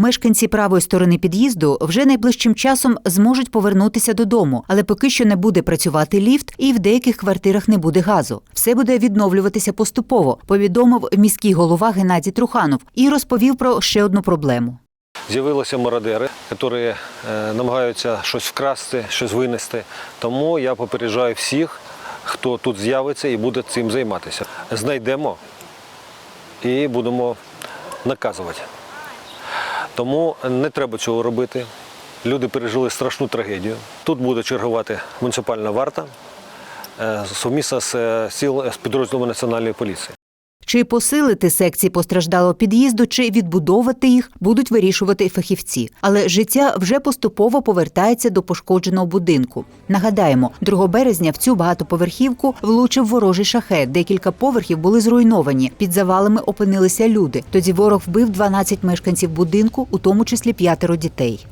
Мешканці правої сторони під'їзду вже найближчим часом зможуть повернутися додому, але поки що не буде працювати ліфт, і в деяких квартирах не буде газу. Все буде відновлюватися поступово. Повідомив міський голова Геннадій Труханов і розповів про ще одну проблему. З'явилися мародери, які е, намагаються щось вкрасти, щось винести. Тому я попереджаю всіх, хто тут з'явиться і буде цим займатися. Знайдемо і будемо наказувати. Тому не треба цього робити. Люди пережили страшну трагедію. Тут буде чергувати муніципальна варта е, сумісно е, з підрозділами національної поліції. Чи посилити секції постраждалого під'їзду, чи відбудовувати їх, будуть вирішувати фахівці. Але життя вже поступово повертається до пошкодженого будинку. Нагадаємо, 2 березня в цю багатоповерхівку влучив ворожий шахет. Декілька поверхів були зруйновані. Під завалами опинилися люди. Тоді ворог вбив 12 мешканців будинку, у тому числі п'ятеро дітей.